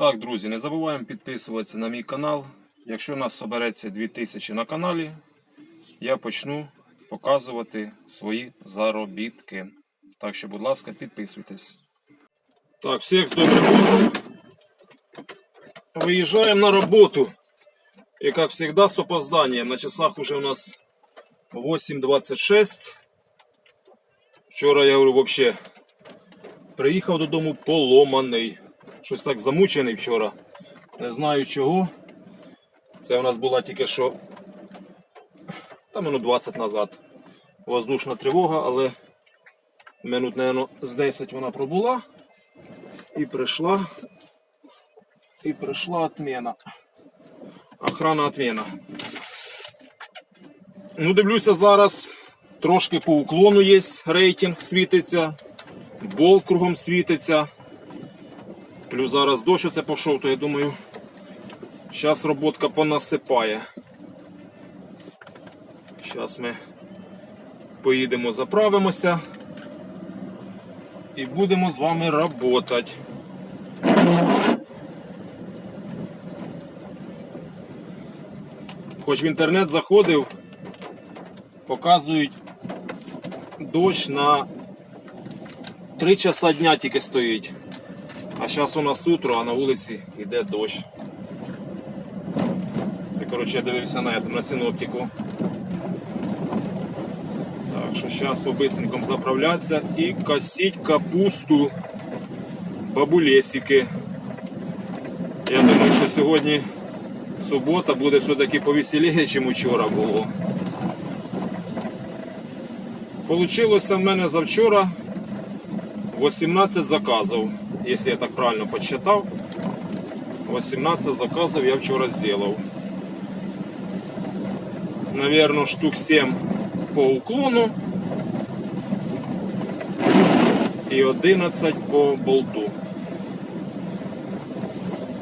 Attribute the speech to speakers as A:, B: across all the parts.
A: Так, друзі, не забуваємо підписуватися на мій канал. Якщо нас собереться 2000 на каналі, я почну показувати свої заробітки. Так що, будь ласка, підписуйтесь. Так, всіх з добрим утром. Виїжджаємо на роботу. І як завжди, з опозданням. На часах уже у нас 8.26. Вчора я говорю, взагалі, приїхав додому поломаний. Щось так замучений вчора. Не знаю чого. Це у нас була тільки що та минут 20 назад. Воздушна тривога, але минут, мабуть, з 10 вона пробула. І прийшла. І прийшла отмена. Охрана отмена. Ну, дивлюся зараз. Трошки по уклону є рейтинг світиться. Болт кругом світиться. Плюс зараз дощ оце пішов, то я думаю, зараз роботка понасипає. Зараз ми поїдемо, заправимося і будемо з вами працювати. Хоч в інтернет заходив, показують дощ на 3 часа дня тільки стоїть. А зараз у нас утро, а на вулиці йде дощ. Це, коротше, я дивився на, этом, на синоптику. Так що зараз по-бистренькому заправлятися і косить капусту бабулесики. Я думаю, що сьогодні субота буде все-таки повеселіше, ніж вчора було. Получилося в мене завчора 18 заказів, якщо я так правильно подсчитав. 18 заказів я вчора зробив. Наверное, штук 7 по уклону і 11 по болту.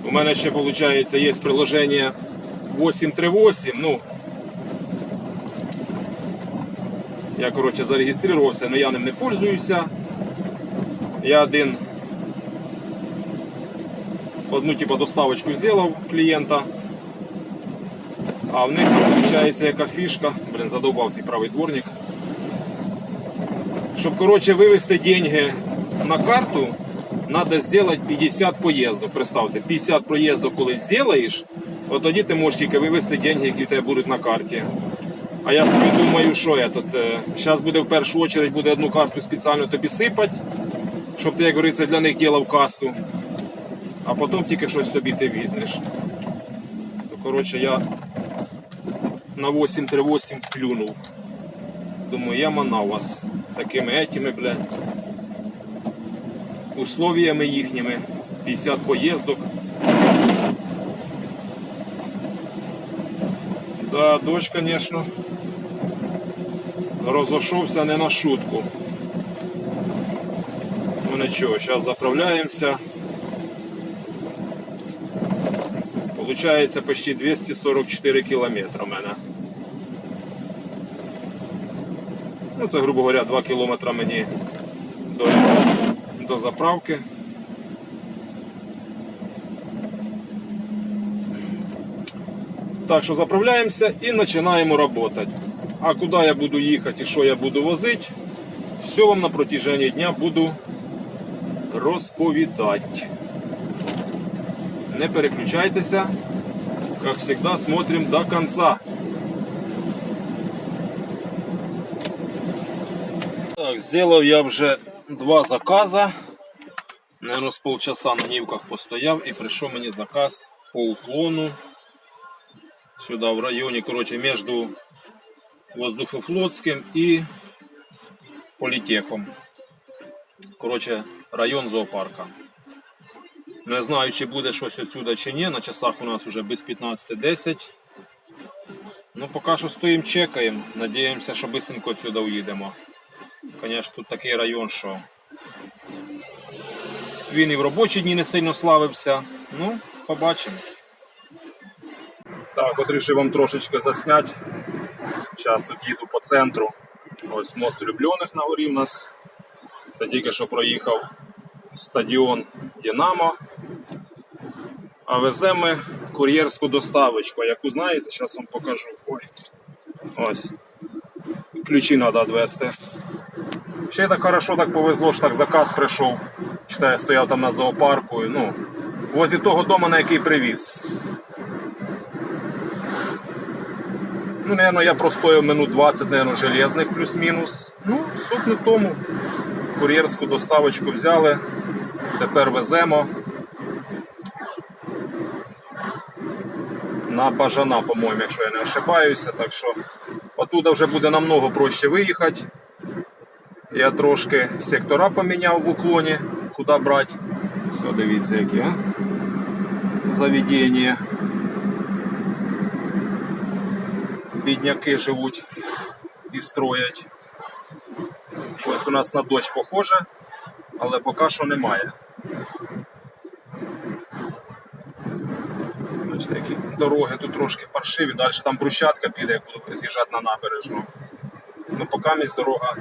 A: У мене ще виходить є приложення 838. Ну, я коротше зареєструвався, але я ним не пользуюся. Я один одну типу доставочку зробив клієнта. А в них виходить яка фішка. Блін, задовбав цей правий дворник. Щоб коротше, вивести деньги на карту, треба зробити 50 поїздок. Представте, 50 проїздок коли зробиш, от тоді ти можеш тільки вивести деньги, які в тебе будуть на карті. А я собі думаю, що я тут. Зараз буде в першу чергу буде одну карту спеціально тобі сипати, щоб ти, як говориться, для них ділав касу. А потім тільки щось собі ти візьмеш. То, коротше, я на 838 плюнув. Думаю, я манав вас такими етими, блядь, условиями їхніми. 50 поїздок. Да, дощ, звісно, розійшовся не на шутку. Нічого, зараз заправляємося. Получається почти 244 кілометри у мене. Ну, це, грубо говоря, 2 кілометри мені до, до заправки. Так що заправляємося і починаємо працювати. А куди я буду їхати і що я буду возити, все вам на протяжении дня буду розповідати. Не переключайтеся. Как всегда, смотрим до конца. Так, сделав я вже два заказа. Наверное, з полчаса на нівках постояв і прийшов мені заказ по уклону. Сюди в районі, короче, між Воздухофлотським і Політехом. Короче, район зоопарка. Не знаю, чи буде щось отсюда чи ні. На часах у нас вже без 15.10. Ну, поки що стоїмо, чекаємо. Надіємося, що швидко отсюда уїдемо. Звісно, тут такий район, що він і в робочі дні не сильно славився. Ну, побачимо. Так, от вирішив вам трошечки засняти. Зараз тут їду по центру. Ось мост влюблених на горі в нас. Це тільки що проїхав стадіон Динамо. А веземо кур'єрську доставочку, яку знаєте, зараз вам покажу. Ой. Ось. Ключі треба відвести. Ще так хорошо так повезло, що так заказ прийшов. Читаю, я стояв там на зоопарку. і, Ну, возле того дому, на який привіз. Ну, наверное, я простояв минут 20, наверное, железних плюс-мінус. Ну, суть не тому. Кур'єрську доставочку взяли. Тепер веземо. На бажана, по-моєму, якщо я не ошибаюся. Так що оттуда вже буде намного проще виїхати. Я трошки сектора поміняв в уклоні, куди брати. Все, дивіться, яке заведення. Бідняки живуть і строять. Щось у нас на дощ похоже, але поки що немає. Бачите, які дороги тут трошки паршиві, далі там брусчатка піде, як буду з'їжджати на набережну. Ну, поки місь дорога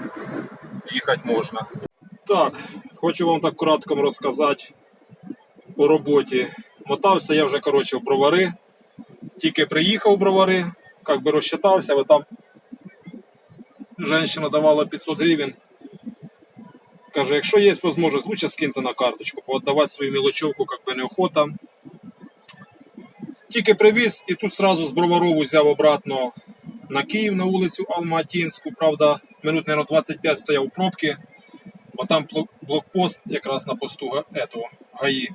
A: їхати можна. Так, хочу вам так коротко розказати по роботі. Мотався я вже коротше в бровари. Тільки приїхав в бровари, як би розчитався, але там жінка давала 500 гривень. Каже, якщо є можливість, лучше скиньте на карточку, поотдавати свою мілочовку, як би неохота. Тільки привіз і тут сразу з Броварову взяв обратно на Київ на вулицю Алматинську. Правда, минут, наверное, 25 стояв у пробки, бо там блокпост якраз на посту этого, ГАІ.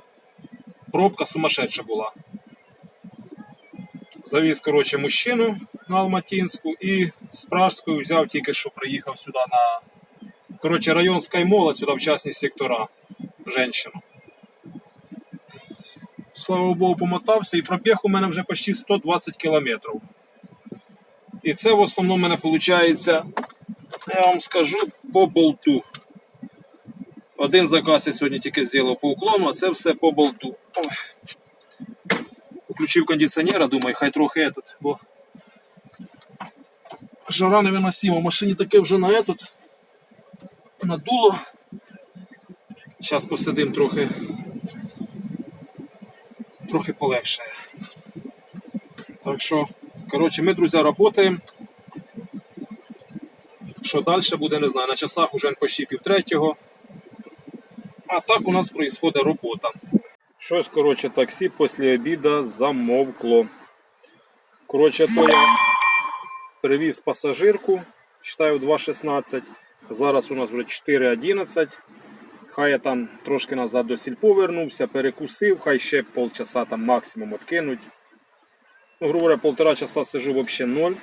A: Пробка сумасшедша була. Завіз, коротше, мужчину на Алматинську і з Пражською взяв тільки що приїхав сюди на коротше, район Скаймола, сюди в частні сектора. Женщину. Слава Богу, помотався, і пробіг у мене вже почти 120 кілометрів. І це в основному мене виходить, я вам скажу, по болту. Один заказ я сьогодні тільки зробив по уклону, а це все по болту. Включив кондиціонера, думаю, хай трохи этот, бо жара невиносима. В машині таке вже на этот надуло. Зараз посидим трохи. Трохи полегшає. Так що, коротше, ми, друзі, працюємо. Що далі буде, не знаю. На часах уже почти пів третього. А так у нас відбувається робота. Щось, коротше, таксі після обіду замовкло. Коротше, то я привіз пасажирку, читаю 2.16. Зараз у нас вже 4.11. Хай я там трошки назад до сільпо вернувся, перекусив, хай ще полчаса там максимум откинуть. Ну, грубо говоря, полтора часа сижу вообще ноль.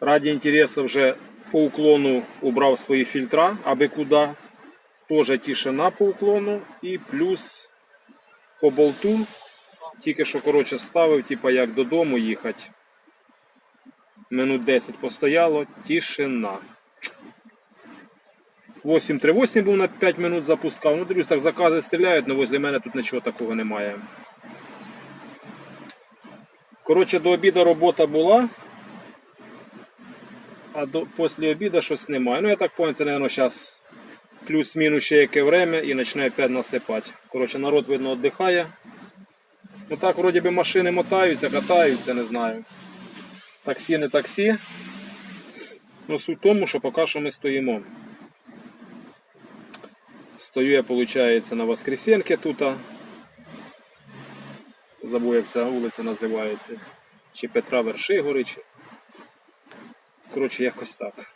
A: Ради інтересу вже по уклону убрав свої фільтра, аби куди. Тоже тишина по уклону і плюс по болту. Тільки що коротше ставив, типа як додому їхати. Минут 10 постояло, тишина. 838 був на 5 минут запускав. Ну, дивлюсь, так закази стріляють, але возле мене тут нічого такого немає. Коротше, до обіду робота була. А до, після обіду щось немає. Ну, я так понял, це, мабуть, зараз плюс-мінус ще яке время і почне опять насипати. Коротше, народ, видно, віддихає. Ну так, вроді би машини мотаються, катаються, не знаю. Таксі не таксі. Ну, суть в тому, що поки що ми стоїмо. Стою я, виходить, на Воскресенке тут. Забув, як ця вулиця називається. Чи Петра Вершигори, чи. Коротше, якось так.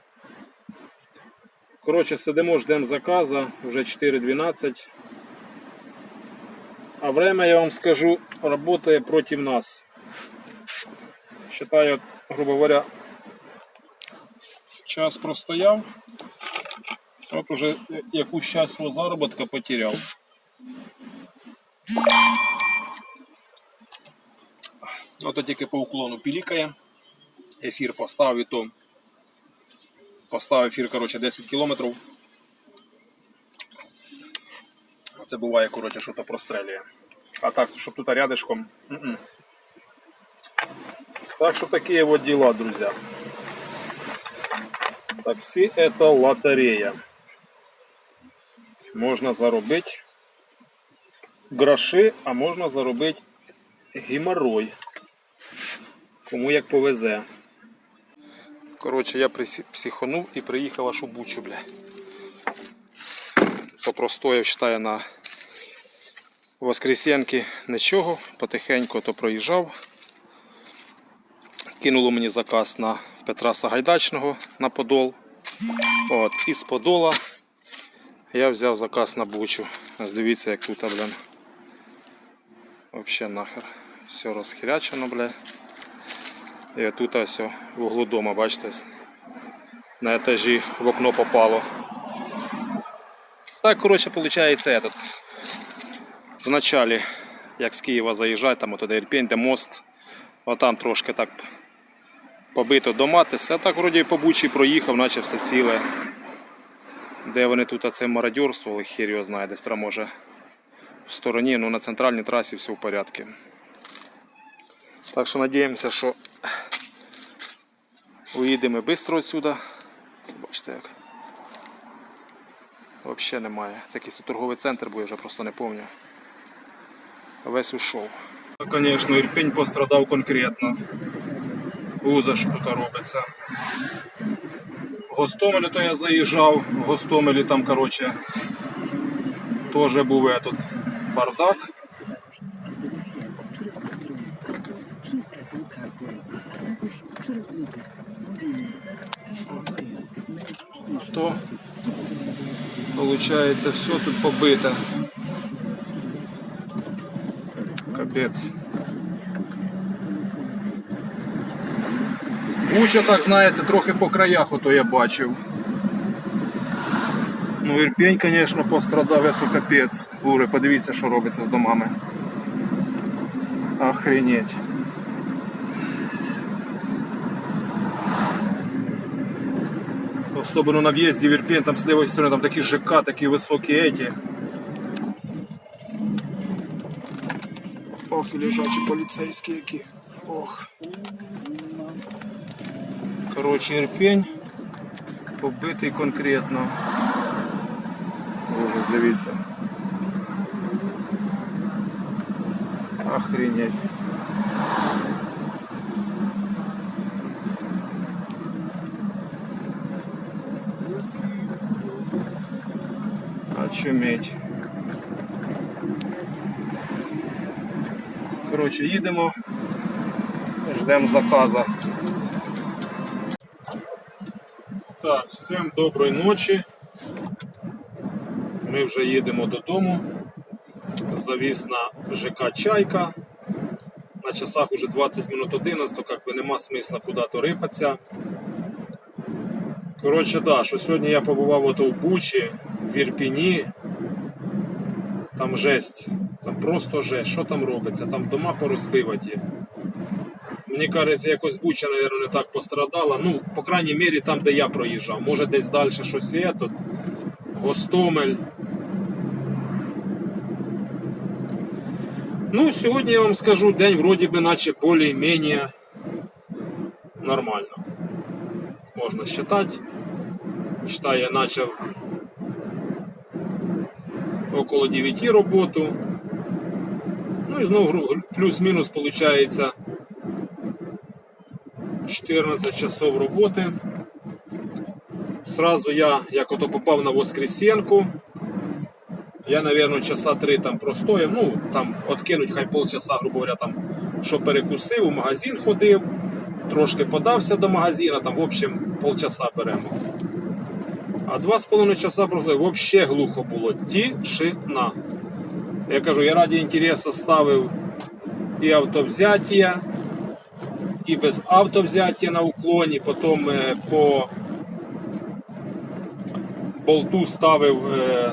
A: Коротше, сидимо, ждемо заказа, вже 4.12. А время, я вам скажу, работает против нас. Считаю, грубо говоря, час простояв. От уже якусь часть свого заробітка потеряв. Ото тільки по уклону пілікає. Ефір поставив і то. Поставив ефір, коротше, 10 кілометрів. Це буває, коротше, що то прострелює. А так, щоб тут рядышком. м-м. Так що такі от дела, друзья. Таксі это лотерея. Можна заробити гроші, а можна заробити геморрой. Кому як повезе. Коротше, я психанув і приїхав аж у Бучу, бля. Попростояв, вважаю, на Воскресенки нічого, потихеньку то проїжджав. Кинуло мені заказ на Петра Сагайдачного на Подол. От, і з Подола я взяв заказ на Бучу. Ось дивіться, як тут, блин. Вообще нахер. Все розхірячено, бля. І тут ось в углу дома, бачите, на етажі в окно попало. Так, коротше, виходить, этот. В началі, як з Києва заїжджати, там отуди Ірпінь, де мост, отам трошки так побито до Матиси, а так вроді по Бучі проїхав, наче все ціле. Де вони тут оце мародерствували, хір його знає, десь там може в стороні, ну на центральній трасі все в порядку. Так що надіємося, що уїдемо швидко відсюди. Це бачите як. Взагалі немає. Це якийсь торговий центр, бо вже просто не пам'ятаю. Весь ушов. Звісно, Ірпінь пострадав конкретно. Уза що тут робиться. В Гостомелі то я заїжджав, в Гостомелі там, коротше, теж був этот бардак. То получается все тут побито. Капець. Буча, так знаєте, трохи по краях ото я бачив. Ну, Ірпень, звісно, пострадав, это капець. Буре, подивіться, що робиться з домами. Охренеть. Особенно на въезде в Ирпень, там с левой стороны, там такие ЖК, такие высокие эти. Ох, і лежачі поліцейські які. Ох. Коротше, Ірпень побитий конкретно. Ужас, дивіться. Охренеть. Очуметь. Коротше, їдемо, ждемо заказа. Так, всім доброї ночі. Ми вже їдемо додому. Завіз на ЖК Чайка. На часах уже 20 минут 11, как би нема смисла куди-то рипатися. Коротше, да, що сьогодні я побував ото в Бучі, в Ірпіні. Там жесть. Там просто жесть. Що там робиться? Там дома порозбиваті. Мені кажеться, якось Буча, мабуть, не так пострадала. Ну, по крайній мірі, там, де я проїжджав. Може десь далі щось є тут. Гостомель. Ну, сьогодні я вам скажу, день вроді би наче більш-менш нормально. Можна считати. Считай, я почав около 9 роботу. Ну і знову плюс-мінус виходить 14 часов роботи. Сразу я, як ото попав на Воскресенку, я, наверное, часа три там простояв, ну, там откинуть хай полчаса, грубо говоря, там, що перекусив, у магазин ходив, трошки подався до магазина, там, в общем, полчаса беремо. А два з половиною часа просто взагалі глухо було. Тишина. Я кажу, я раді інтересу ставив і автовзяття, і без автовзяття на уклоні, потім е, по болту ставив, е,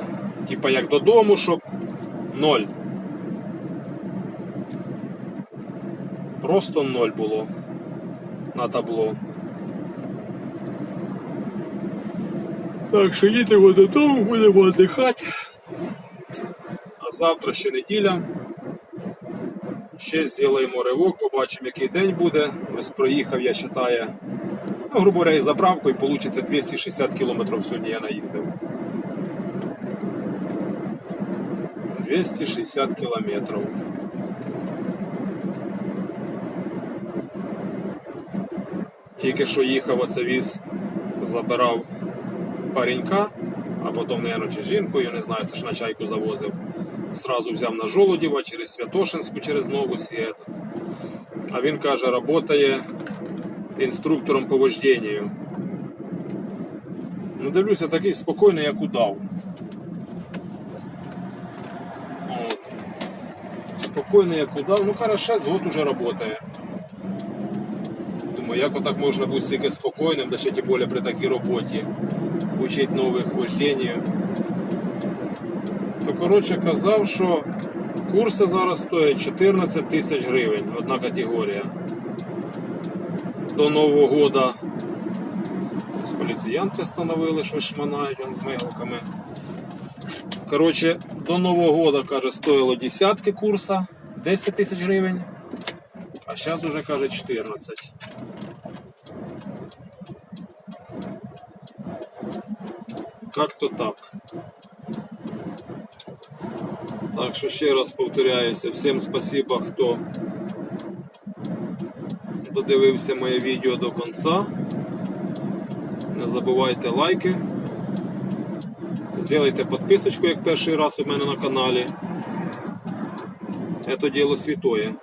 A: типа як додому, щоб ноль. Просто ноль було на табло. Так що їдемо додому, будемо віддихати. А завтра ще неділя. Ще зробимо ривок, побачимо, який день буде. Ось проїхав, я вважаю, ну, грубо говоря, і заправку, і вийде 260 км сьогодні я наїздив. 260 кілометрів. Тільки що їхав оце віз, забирав паренька, а потім, мабуть, чи жінку, я не знаю, це ж на чайку завозив. Сразу взяв на Жолудєва через Святошинську, через Новус і. А він каже, працює інструктором по вожденню. Ну, дивлюся, такий спокійний, як удав. От. Спокійний, як удав. Ну, хорошо, год уже працює. Думаю, як отак можна бути стільки спокійним, да ще тим більше при такій роботі. Учить нових вожденню. Коротше казав, що курси зараз стоять 14 тисяч гривень, одна категорія. До Нового года Ось поліціянти встановили, що шманають з мигалками. Коротше, до Нового года, каже, стоїло десятки курса, 10 тисяч гривень. А зараз уже каже 14. Как-то так. Так що ще раз повторяюся, всім спасибо, хто додивився моє відео до кінця. Не забувайте лайки. Зробите підписочку, як перший раз у мене на каналі. Це діло святое.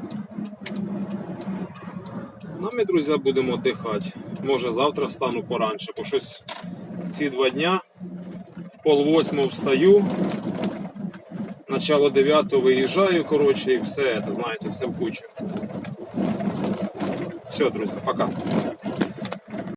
A: Ну, ми, друзі, будемо віддихати. Може завтра встану поранше, бо щось ці два дня в пол восьмого встаю, начало 9 виїжджаю, коротше, і все, це, знаєте, все в кучу. Все, друзі, пока.